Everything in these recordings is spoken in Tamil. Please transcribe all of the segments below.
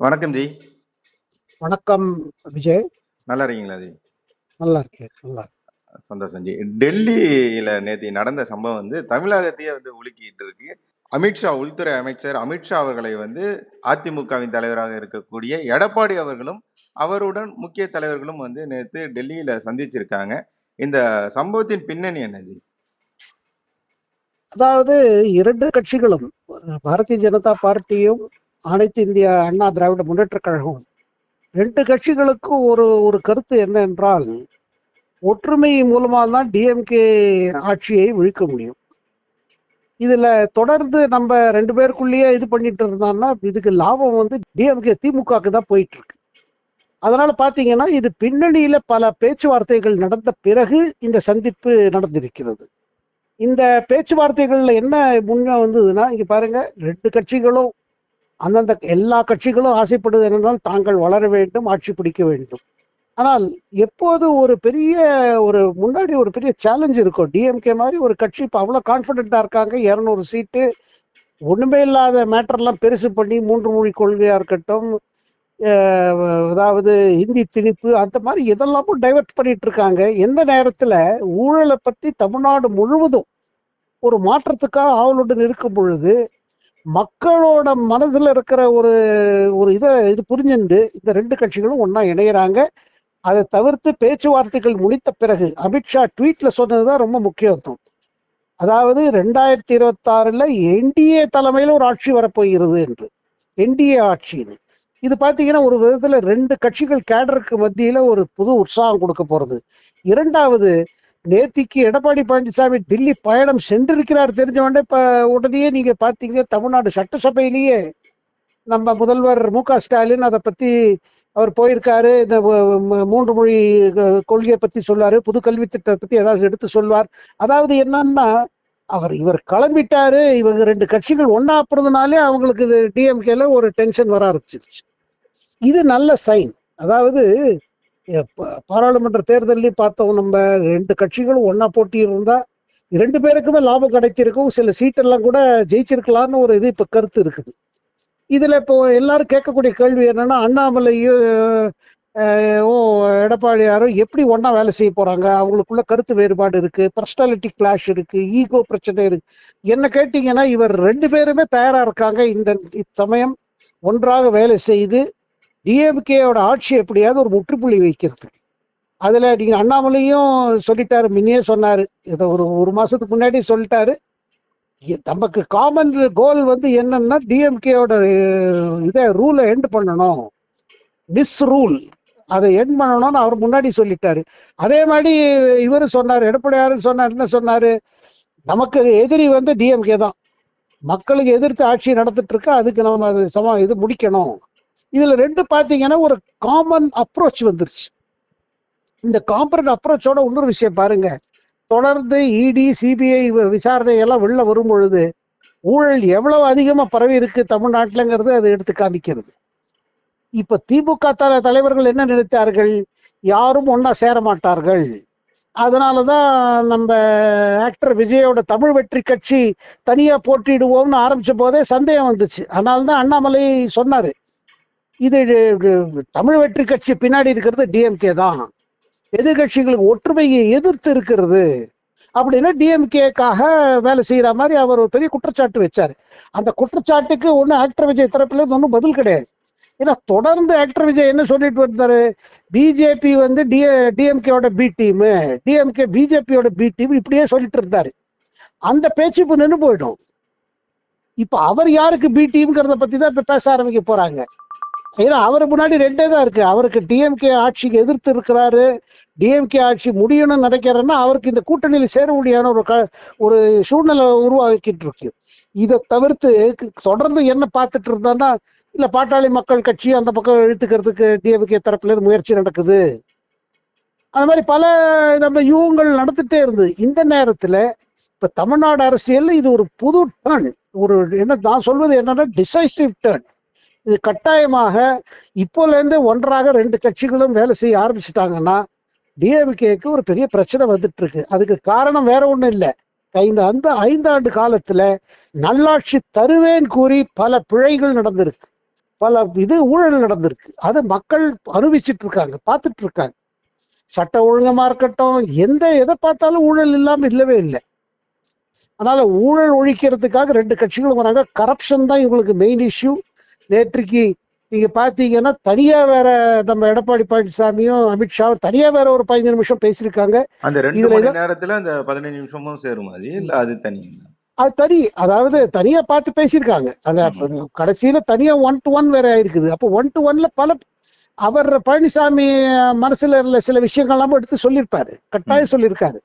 வணக்கம் ஜி. வணக்கம் விஜய். நல்லா இருக்கீங்களா ஜி நல்லா இருக்கேன். நல்லா. சந்தோஷம் ஜி. டெல்லியில நேத்தி நடந்த சம்பவம் வந்து தமிழகத்தையே வந்து உலுக்கிட்டு இருக்கு அமித்ஷா உள்துறை அமைச்சர் அமித்ஷா அவர்களை வந்து அதிமுகவின் தலைவராக இருக்கக்கூடிய எடப்பாடி அவர்களும் அவருடன் முக்கிய தலைவர்களும் வந்து நேத்து டெல்லியில சந்திச்சிருக்காங்க. இந்த சம்பவத்தின் பின்னணி என்ன ஜி? அதாவது இரண்டு கட்சிகளும் பாரதிய ஜனதா பார்ட்டியும் அனைத்து இந்திய அண்ணா திராவிட முன்னேற்ற கழகம். ரெண்டு கட்சிகளுக்கும் ஒரு ஒரு கருத்து என்ன என்றால் ஒற்றுமை மூலமாக தான் டிஎம்கே ஆட்சியை விழிக்க முடியும். இதில் தொடர்ந்து நம்ம ரெண்டு பேருக்குள்ளேயே இது பண்ணிட்டு இருந்தோம்னா இதுக்கு லாபம் வந்து டிஎம்கே திமுகவுக்கு தான் போயிட்டு இருக்கு அதனால பார்த்தீங்கன்னா இது பின்னணியில் பல பேச்சுவார்த்தைகள் நடந்த பிறகு இந்த சந்திப்பு நடந்திருக்கிறது. இந்த பேச்சுவார்த்தைகளில் என்ன முன்ன வந்ததுன்னா இங்கே பாருங்க ரெண்டு கட்சிகளும் அந்தந்த எல்லா கட்சிகளும் ஆசைப்படுவது என்னென்றால் தாங்கள் வளர வேண்டும் ஆட்சி பிடிக்க வேண்டும். ஆனால் எப்போது ஒரு பெரிய ஒரு முன்னாடி ஒரு பெரிய சேலஞ்ச் இருக்கும். டிஎம்கே மாதிரி ஒரு கட்சி இப்போ அவ்வளோ கான்ஃபிடென்ட்டாக இருக்காங்க. இரநூறு சீட்டு ஒன்றுமே இல்லாத மேட்டர்லாம் பெருசு பண்ணி மூன்று மொழி கொள்கையாக இருக்கட்டும் அதாவது ஹிந்தி திணிப்பு அந்த மாதிரி இதெல்லாமும் டைவெர்ட் பண்ணிட்டு இருக்காங்க. எந்த நேரத்தில் ஊழலை பற்றி தமிழ்நாடு முழுவதும் ஒரு மாற்றத்துக்காக ஆவலுடன் இருக்கும் பொழுது மக்களோட மனதுல இருக்கிற ஒரு ஒரு இதை இது புரிஞ்சுண்டு இந்த ரெண்டு கட்சிகளும் ஒண்ணா இணையறாங்க. அதை தவிர்த்து பேச்சுவார்த்தைகள் முடித்த பிறகு அமித்ஷா ட்வீட்ல சொன்னதுதான் ரொம்ப முக்கியத்துவம். அதாவது ரெண்டாயிரத்தி இருபத்தாறுல என்டிஏ தலைமையில ஒரு ஆட்சி வரப்போகிறது என்று. என்டிஏ ஆட்சின்னு. இது பாத்தீங்கன்னா ஒரு விதத்துல ரெண்டு கட்சிகள் கேடருக்கு மத்தியில ஒரு புது உற்சாகம் கொடுக்க போறது. இரண்டாவது நேத்திக்கு எடப்பாடி பழனிசாமி டெல்லி பயணம் சென்றிருக்கிறார் தெரிஞ்ச உடனே இப்ப உடனே நீங்க பாத்தீங்க தமிழ்நாடு சட்டசபையிலேயே நம்ம முதல்வர் மு க ஸ்டாலின் அதை பத்தி அவர் போயிருக்காரு. இந்த மூன்று மொழி கொள்கையை பத்தி சொல்லுவாரு புது கல்வி திட்டத்தை பத்தி ஏதாவது எடுத்து சொல்வார். அதாவது என்னன்னா அவர் இவர் கிளம்பிட்டாரு. இவங்க ரெண்டு கட்சிகள் ஒன்னா போறதுனாலே அவங்களுக்கு இது டிஎம்கேல ஒரு டென்ஷன் வர ஆரம்பிச்சிருச்சு. இது நல்ல சைன். அதாவது பாராளுமன்ற தேர்தலையும் பார்த்தோம். நம்ம ரெண்டு கட்சிகளும் ஒன்னா போட்டி இருந்தா ரெண்டு பேருக்குமே லாபம் கிடைச்சிருக்கும் சில சீட்டெல்லாம் கூட ஜெயிச்சிருக்கலாம்னு ஒரு இது இப்ப கருத்து இருக்குது. இதுல இப்போ எல்லாரும் கேட்கக்கூடிய கேள்வி என்னன்னா அண்ணாமலையும் அஹ், ஓ எடப்பாடியாரும் எப்படி ஒன்னா வேலை செய்ய போறாங்க? அவங்களுக்குள்ள கருத்து வேறுபாடு இருக்கு. பர்சனாலிட்டி கிளாஷ் இருக்கு. ஈகோ பிரச்சனை இருக்கு. என்ன கேட்டீங்கன்னா இவர் ரெண்டு பேருமே தயாரா இருக்காங்க. இந்த சமயம் ஒன்றாக வேலை செய்து டிஎம்கேயோட ஆட்சி எப்படியாவது ஒரு முற்றுப்புள்ளி வைக்கிறது. அதில் நீங்கள் அண்ணாமலையும் சொல்லிட்டாரு முன்னே சொன்னார். இதை ஒரு ஒரு மாதத்துக்கு முன்னாடி சொல்லிட்டாரு. நமக்கு காமன் கோல் வந்து என்னன்னா டிஎம்கேயோட இதை ரூலை எண்ட் பண்ணணும். மிஸ் ரூல் அதை எண்ட் பண்ணணும்னு அவர் முன்னாடி சொல்லிட்டாரு. அதே மாதிரி இவரு சொன்னார் எடப்பாடியாரு சொன்னார் என்ன சொன்னாரு? நமக்கு எதிரி வந்து டிஎம்கே தான். மக்களுக்கு எதிர்த்து ஆட்சி நடத்திட்டு இருக்கு அதுக்கு நம்ம அது சம இது முடிக்கணும். இதுல ரெண்டு பாத்தீங்கன்னா ஒரு காமன் அப்ரோச் வந்துருச்சு. இந்த காம்பரண்ட் அப்ரோச்சோட இன்னொரு விஷயம் பாருங்க. தொடர்ந்து இடி சிபிஐ விசாரணை எல்லாம் வெளில வரும் பொழுது ஊழல் எவ்வளவு அதிகமா பரவி இருக்கு தமிழ்நாட்டிலங்கிறது அது எடுத்து காமிக்கிறது. இப்ப திமுக தலைவர்கள் என்ன நினைத்தார்கள்? யாரும் ஒன்னா சேர மாட்டார்கள். அதனாலதான் நம்ம ஆக்டர் விஜயோட தமிழ் வெற்றி கட்சி தனியா போட்டிடுவோம்னு ஆரம்பிச்ச போதே சந்தேகம் வந்துச்சு. அதனாலதான் அண்ணாமலை சொன்னாரு. இது தமிழ் வெற்றி கட்சி பின்னாடி இருக்கிறது டிஎம்கே தான். எதிர்கட்சிகளுக்கு ஒற்றுமையை எதிர்த்து இருக்கிறது அப்படின்னா டிஎம்கேக்காக வேலை செய்யற மாதிரி அவர் ஒரு பெரிய குற்றச்சாட்டு வச்சாரு. அந்த குற்றச்சாட்டுக்கு ஒண்ணு ஆக்டர் விஜய் தரப்புல இருந்து ஒன்றும் பதில் கிடையாது. ஏன்னா தொடர்ந்து ஆக்டர் விஜய் என்ன சொல்லிட்டு வந்தாரு? பிஜேபி வந்து டி டிஎம்கேயோட பி டீம் டிஎம்கே பிஜேபியோட பி டீம் இப்படியே சொல்லிட்டு இருந்தாரு. அந்த பேச்சு இப்போ நின்று போயிடும். இப்ப அவர் யாருக்கு பி டீம்ங்கிறத பத்தி தான் இப்ப பேச ஆரம்பிக்க போறாங்க. ஏன்னா அவர் முன்னாடி ரெண்டே தான் இருக்கு. அவருக்கு டிஎம்கே ஆட்சிக்கு எதிர்த்து இருக்கிறாரு. டிஎம்கே ஆட்சி முடியணும்னு நினைக்கிறேன்னா அவருக்கு இந்த கூட்டணியில் சேர முடியாத ஒரு க ஒரு சூழ்நிலை உருவாக்கிட்டு இருக்கு. இதை தவிர்த்து தொடர்ந்து என்ன பார்த்துட்டு இருந்தான்னா இல்ல பாட்டாளி மக்கள் கட்சி அந்த பக்கம் இழுத்துக்கிறதுக்கு டிஎம்கே தரப்புல இருந்து முயற்சி நடக்குது. அது மாதிரி பல நம்ம யூகங்கள் நடந்துட்டே இருந்தது இந்த நேரத்துல இப்ப தமிழ்நாடு அரசியல்ல இது ஒரு புது டர்ன் ஒரு என்ன நான் சொல்வது என்னன்னா டிசைசிவ் டர்ன் இது கட்டாயமாக இப்போலேருந்து ஒன்றாக ரெண்டு கட்சிகளும் வேலை செய்ய ஆரம்பிச்சிட்டாங்கன்னா டிஎம்கேக்கு ஒரு பெரிய பிரச்சனை வந்துட்டு இருக்கு அதுக்கு காரணம் வேற ஒண்ணும் இல்லை. இந்த அந்த ஐந்தாண்டு காலத்துல நல்லாட்சி தருவேன் கூறி பல பிழைகள் நடந்திருக்கு. பல இது ஊழல் நடந்திருக்கு. அது மக்கள் அனுபவிச்சுட்டு இருக்காங்க பார்த்துட்டு இருக்காங்க சட்ட ஒழுங்கமா இருக்கட்டும் எந்த எதை பார்த்தாலும் ஊழல் இல்லாம இல்லவே இல்லை. அதனால ஊழல் ஒழிக்கிறதுக்காக ரெண்டு கட்சிகளும் வராங்க. கரப்ஷன் தான் இவங்களுக்கு மெயின் இஷ்யூ நேற்றுக்கு நீங்க பாத்தீங்கன்னா தனியா வேற நம்ம எடப்பாடி பழனிசாமியும் அமித்ஷாவும் தனியா வேற ஒரு பதினஞ்சு நிமிஷம் பேசியிருக்காங்க. அந்த ரெண்டு மணி நேரத்துல அந்த பதினஞ்சு நிமிஷமும் சேரும் அது. இல்ல அது தனி. அது தனி. அதாவது தனியா பார்த்து பேசியிருக்காங்க. அந்த கடைசியில தனியா ஒன் டு ஒன் வேற இருக்குது அப்போ ஒன் டு ஒன்ல பல அவர் பழனிசாமி மனசுல இருந்த சில விஷயங்கள்லாம் எடுத்து சொல்லியிருப்பாரு. கட்டாயம் சொல்லியிருக்காரு.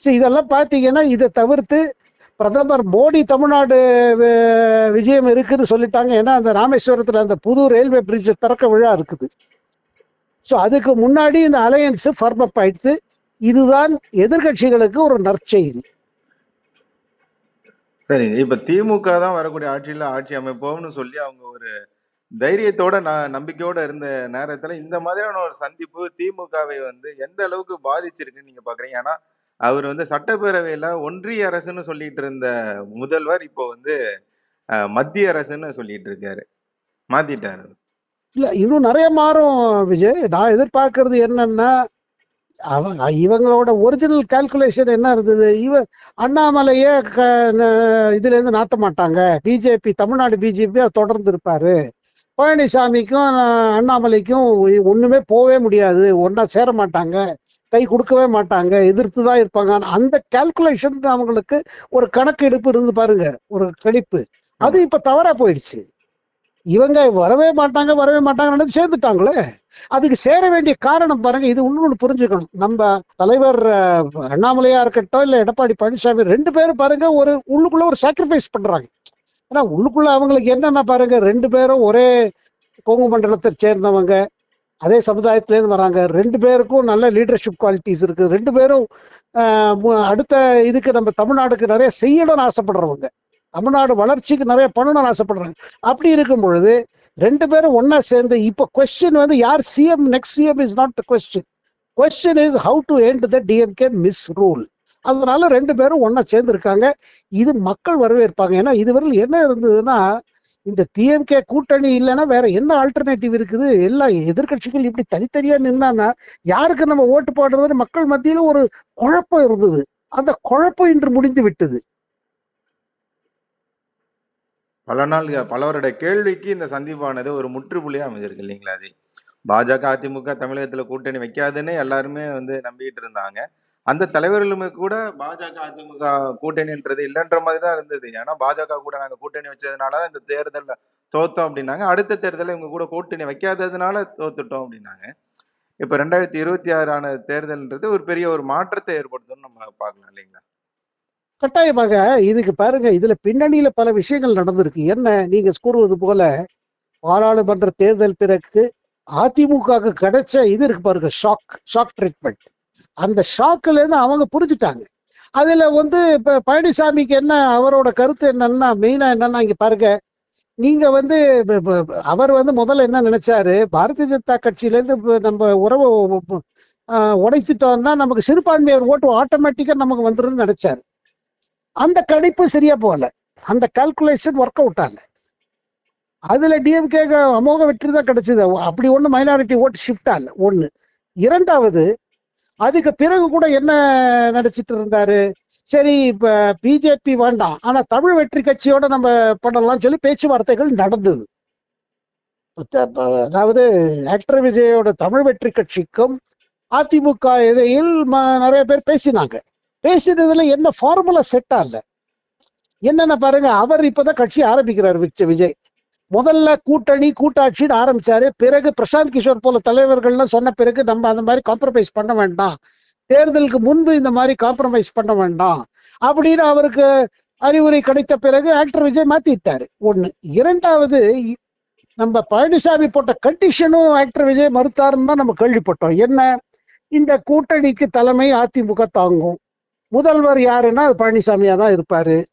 சரி இதெல்லாம் பார்த்தீங்கன்னா இதை தவிர்த்து பிரதமர் மோடி தமிழ்நாடு விஜயம் இருக்குன்னு சொல்லிட்டாங்க. ஏன்னா அந்த ராமேஸ்வரத்துல அந்த புது ரயில்வே பிரிட்ஜ் திறக்க விழா இருக்குது. ஸோ அதுக்கு முன்னாடி இந்த அலையன்ஸ் ஃபார்ம் அப் ஆயிடுத்து இதுதான் எதிர்கட்சிகளுக்கு ஒரு நற்செய்தி. சரி இப்ப திமுக தான் வரக்கூடிய ஆட்சியில ஆட்சி அமைப்போம்னு சொல்லி அவங்க ஒரு தைரியத்தோட ந- நம்பிக்கையோட இருந்த நேரத்துல இந்த மாதிரியான ஒரு சந்திப்பு திமுகவை வந்து எந்த அளவுக்கு பாதிச்சிருக்குன்னு நீங்க பாக்குறீங்க? ஏன்னா அவர் வந்து சட்டப்பேரவையில ஒன்றிய அரசுன்னு சொல்லிட்டு இருந்த முதல்வர் இப்போ வந்து மத்திய அரசுன்னு சொல்லிட்டு இருக்காரு மாத்திட்டாரு இல்ல இன்னும் நிறைய மாறும் விஜய். நான் எதிர்பார்க்கறது என்னன்னா அவங்க இவங்களோட ஒரிஜினல் கால்குலேஷன் என்ன இருந்தது? இவ அண்ணாமலையே க- இதுல இருந்து நாத்த மாட்டாங்க. பிஜேபி தமிழ்நாடு பிஜேபி தொடர்ந்து இருப்பாரு. பழனிசாமிக்கும் அண்ணாமலைக்கும் ஒண்ணுமே போகவே முடியாது. ஒன்னா சேர மாட்டாங்க. கை கொடுக்கவே மாட்டாங்க எதிர்த்து தான் இருப்பாங்க. அந்த கால்குலேஷன் அவங்களுக்கு ஒரு கணக்கு எடுப்பு இருந்து பாருங்க ஒரு கணிப்பு. அது இப்ப தவறா போயிடுச்சு. இவங்க வரவே மாட்டாங்க வரவே மாட்டாங்கன்னு சேர்ந்துட்டாங்களே. அதுக்கு சேர வேண்டிய காரணம் பாருங்க இது இன்னொன்னு புரிஞ்சுக்கணும். நம்ம தலைவர் அண்ணாமலையா இருக்கட்டும் இல்ல எடப்பாடி பழனிசாமி ரெண்டு பேரும் பாருங்க ஒரு உள்ளுக்குள்ள ஒரு சாக்ரிஃபைஸ் பண்றாங்க. ஏன்னா உள்ளுக்குள்ள அவங்களுக்கு என்னன்னா பாருங்க ரெண்டு பேரும் ஒரே கொங்கு மண்டலத்தை சேர்ந்தவங்க அதே சமுதாயத்திலேருந்து வராங்க. ரெண்டு பேருக்கும் நல்ல லீடர்ஷிப் குவாலிட்டிஸ் இருக்கு. ரெண்டு பேரும் அடுத்த இதுக்கு நம்ம தமிழ்நாடுக்கு நிறைய செய்யணும்னு ஆசைப்படுறவங்க. தமிழ்நாடு வளர்ச்சிக்கு நிறைய பண்ணணும்னு ஆசைப்படுறாங்க. அப்படி இருக்கும் பொழுது ரெண்டு பேரும் ஒன்னா சேர்ந்து இப்போ கொஸ்டின் வந்து யார் CM next CM is not the question question is how to end the DMK misrule அதனால ரெண்டு பேரும் ஒன்னா சேர்ந்து இருக்காங்க. இது மக்கள் வரவேற்பாங்க. ஏன்னா இதுவரையில் என்ன இருந்ததுன்னா இந்த டிஎம்கே கூட்டணி இல்லைன்னா வேற என்ன ஆல்டர்னேட்டிவ் இருக்குது? எல்லா எதிர்கட்சிகள் இப்படி தனித்தனியா நின்னான்னா யாருக்கு நம்ம ஓட்டு போடுறதுன்னு மக்கள் மத்தியில ஒரு குழப்பம் இருந்தது. அந்த குழப்பம் இன்று முடிந்து விட்டது. பல நாள் பலவருடைய கேள்விக்கு இந்த சந்திப்பானது ஒரு முற்றுப்புள்ளியா அமைஞ்சிருக்கு இல்லைங்களா அது பாஜக அதிமுக தமிழகத்துல கூட்டணி வைக்காதுன்னு எல்லாருமே வந்து நம்பிட்டு இருந்தாங்க. அந்த தலைவர்களுமே கூட பாஜக அதிமுக கூட்டணின்றது இல்லைன்ற மாதிரி தான் இருந்தது. ஏன்னா பாஜக கூட நாங்க கூட்டணி வச்சதுனால தான் இந்த தேர்தலில் தோத்தோம் அப்படின்னாங்க. அடுத்த தேர்தலில் இவங்க கூட கூட்டணி வைக்காததுனால தோத்துட்டோம் அப்படின்னாங்க. இப்ப ரெண்டாயிரத்தி இருபத்தி ஆறான தேர்தல்ன்றது ஒரு பெரிய ஒரு மாற்றத்தை ஏற்படுத்தும்னு நம்ம பார்க்கலாம் இல்லைங்களா? கட்டாயமாக இதுக்கு பாருங்க இதுல பின்னணியில பல விஷயங்கள் நடந்திருக்கு. என்ன நீங்க கூறுவது போல பாராளுமன்ற தேர்தல் பிறகு அதிமுகவுக்கு கிடைச்ச இது இருக்கு பாருங்க ஷாக் ஷாக் ட்ரீட்மெண்ட் அந்த ஷாக்குல இருந்து அவங்க புரிஞ்சுட்டாங்க. அதுல வந்து இப்ப பழனிசாமிக்கு என்ன அவரோட கருத்து என்னன்னா மெயினா என்னன்னா இங்க பாருங்க நீங்க வந்து அவர் வந்து முதல்ல என்ன நினைச்சாரு பாரதிய ஜனதா கட்சியில இருந்து நம்ம உறவை ஆஹ், உடைச்சிட்டோம்னா நமக்கு சிறுபான்மையர் ஓட்டு ஆட்டோமேட்டிக்கா நமக்கு வந்துடும் நினைச்சாரு. அந்த கணிப்பு சரியா போகல. அந்த கால்குலேஷன் ஒர்க் அவுட் ஆகல. அதுல டிஎம்கே அமோக வெற்றி தான் கிடைச்சது. அப்படி ஒண்ணு மைனாரிட்டி ஓட்டு ஷிஃப்ட் ஆகல. ஒன்று இரண்டாவது அதுக்கு பிறகு கூட என்ன நடிச்சிட்டு இருந்தாரு? சரி இப்ப பிஜேபி வேண்டாம். ஆனா தமிழ் வெற்றி கட்சியோட நம்ம பண்ணலாம் சொல்லி பேச்சுவார்த்தைகள் நடந்தது. அதாவது ஆக்டர் விஜயோட தமிழ் வெற்றி கட்சிக்கும் அதிமுக இடையில் நிறைய பேர் பேசினாங்க. பேசினதுல என்ன ஃபார்முலா செட் ஆகல என்னென்ன பாருங்க அவர் இப்பதான் கட்சி ஆரம்பிக்கிறார் விஜய். முதல்ல கூட்டணி கூட்டாட்சின்னு ஆரம்பிச்சாரு. பிறகு பிரசாந்த் கிஷோர் போல தலைவர்கள்லாம் சொன்ன பிறகு நம்ம அந்த மாதிரி காம்ப்ரமைஸ் பண்ண வேண்டாம். தேர்தலுக்கு முன்பு இந்த மாதிரி காம்ப்ரமைஸ் பண்ண வேண்டாம். அப்படின்னு அவருக்கு அறிவுரை கிடைத்த பிறகு ஆக்டர் விஜய் மாத்திட்டாரு. ஒண்ணு. இரண்டாவது நம்ம பழனிசாமி போட்ட கண்டிஷனும் ஆக்டர் விஜய் மறுத்தாருன்னு தான் நம்ம கேள்விப்பட்டோம். என்ன? இந்த கூட்டணிக்கு தலைமை அதிமுக தாங்கும். முதல்வர் யாருன்னா அது பழனிசாமியா தான் இருப்பாரு.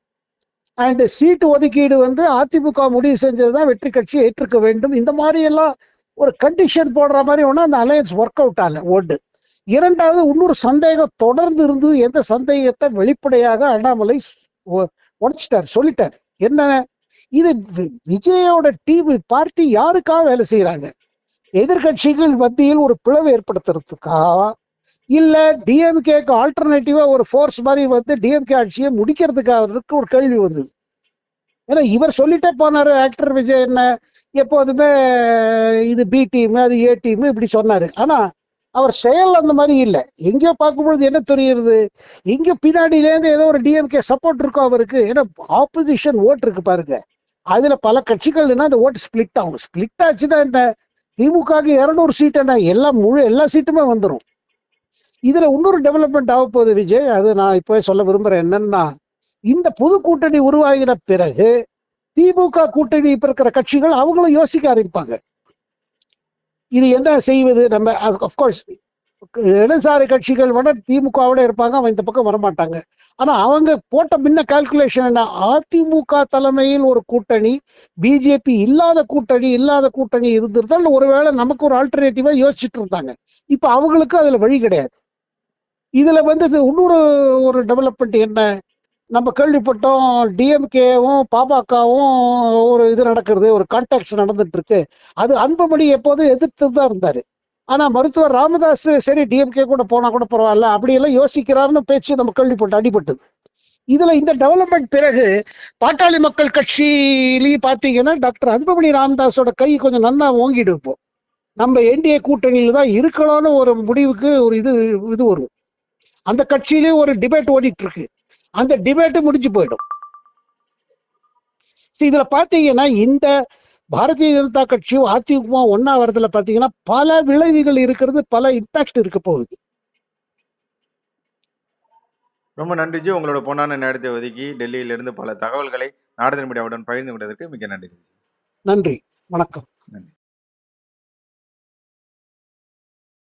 அண்ட் சீட்டு ஒதுக்கீடு வந்து அதிமுக முடிவு செஞ்சதுதான் வெற்றி கட்சி ஏற்றுக்க வேண்டும். இந்த மாதிரி எல்லாம் ஒரு கண்டிஷன் போடுற மாதிரி ஒண்ணு அந்த அலையன்ஸ் ஒர்க் அவுட் ஆகல ஒன்று இரண்டாவது இன்னொரு சந்தேகம் தொடர்ந்து இருந்து எந்த சந்தேகத்தை வெளிப்படையாக அண்ணாமலை உடைச்சிட்டார் சொல்லிட்டார். என்ன? இது விஜயோட டீம் பார்ட்டி யாருக்காக வேலை செய்யறாங்க எதிர்கட்சிகள் மத்தியில் ஒரு பிளவு ஏற்படுத்துறதுக்கா? இல்ல டிஎம்கேக்கு ஆல்டர்னேட்டிவா ஒரு ஃபோர்ஸ் மாதிரி வந்து டிஎம்கே ஆட்சியை முடிக்கிறதுக்காக ஒரு கேள்வி வந்தது. ஏன்னா இவர் சொல்லிட்டே போனாரு ஆக்டர் விஜய் என்ன எப்போதுமே இது பி டீம் அது ஏ டீம் இப்படி சொன்னாரு. ஆனா அவர் செயல் அந்த மாதிரி இல்லை. எங்கேயோ பார்க்கும்பொழுது என்ன தெரியுது? எங்கேயோ பின்னாடியிலேருந்து ஏதோ ஒரு டிஎம்கே சப்போர்ட் இருக்கும் அவருக்கு. ஏன்னா ஆப்போசிஷன் ஓட் இருக்கு பாருங்க. அதுல பல கட்சிகள்னா அந்த ஓட்டு ஸ்பிளிட் ஆகும். ஸ்பிளிட் ஆச்சுன்னா என்ன? திமுக இரநூறு சீட் என்ன? எல்லாம் முழு எல்லா சீட்டுமே வந்துடும் இதுல இன்னொரு டெவலப்மெண்ட் ஆக போகுது விஜய். அது நான் இப்போ சொல்ல விரும்புறேன் என்னன்னா இந்த புது கூட்டணி உருவாகின பிறகு திமுக கூட்டணி இப்ப இருக்கிற கட்சிகள் அவங்களும் யோசிக்க ஆரம்பிப்பாங்க. இது என்ன செய்வது? நம்ம அஃப்கோர்ஸ் இடதுசாரி கட்சிகள் விட திமுகவோட இருப்பாங்க அவன் இந்த பக்கம் வரமாட்டாங்க. ஆனா அவங்க போட்ட முன்ன கால்குலேஷன் என்ன? அதிமுக தலைமையில் ஒரு கூட்டணி பிஜேபி இல்லாத கூட்டணி இல்லாத கூட்டணி இருந்திருந்தால் ஒருவேளை நமக்கு ஒரு ஆல்டர்னேட்டிவா யோசிச்சுட்டு இருந்தாங்க. இப்ப அவங்களுக்கு அதுல வழி கிடையாது. இதுல வந்து இது இன்னொரு ஒரு டெவலப்மெண்ட் என்ன? நம்ம கேள்விப்பட்டோம் டிஎம்கேவும் பாமகவும் ஒரு இது நடக்கிறது ஒரு கான்டாக்ட்ஸ் நடந்துட்டு இருக்கு அது அன்புமணி எப்போதும் எதிர்த்து தான் இருந்தாரு. ஆனா மருத்துவர் ராமதாஸ் சரி டிஎம்கே கூட போனா கூட பரவாயில்ல அப்படியெல்லாம் யோசிக்கிறாருன்னு பேச்சு நம்ம கேள்விப்பட்டு அடிபட்டது. இதுல இந்த டெவலப்மெண்ட் பிறகு பாட்டாளி மக்கள் கட்சியிலையும் பாத்தீங்கன்னா டாக்டர் அன்புமணி ராமதாஸோட கை கொஞ்சம் நல்லா ஓங்கிடு நம்ம என்டிஏ கூட்டணியில தான் இருக்கலாம்னு ஒரு முடிவுக்கு ஒரு இது இது வரும். அந்த கட்சியிலேயே ஒரு டிபேட் ஓடிட்டு இருக்கு அந்த டிபேட் முடிஞ்சு போயிடும். இதுல பாத்தீங்கன்னா இந்த பாரதிய ஜனதா கட்சியும் அதிமுக ஒன்னா வரதுல பாத்தீங்கன்னா பல விளைவுகள் இருக்கிறது பல இம்பாக்ட் இருக்க போகுது. ரொம்ப நன்றி ஜி. உங்களோட பொன்னான நேரத்தை ஒதுக்கி டெல்லியிலிருந்து பல தகவல்களை நாடக மீடியாவுடன் பகிர்ந்து கொண்டதற்கு மிக்க நன்றி நன்றி. வணக்கம். நன்றி.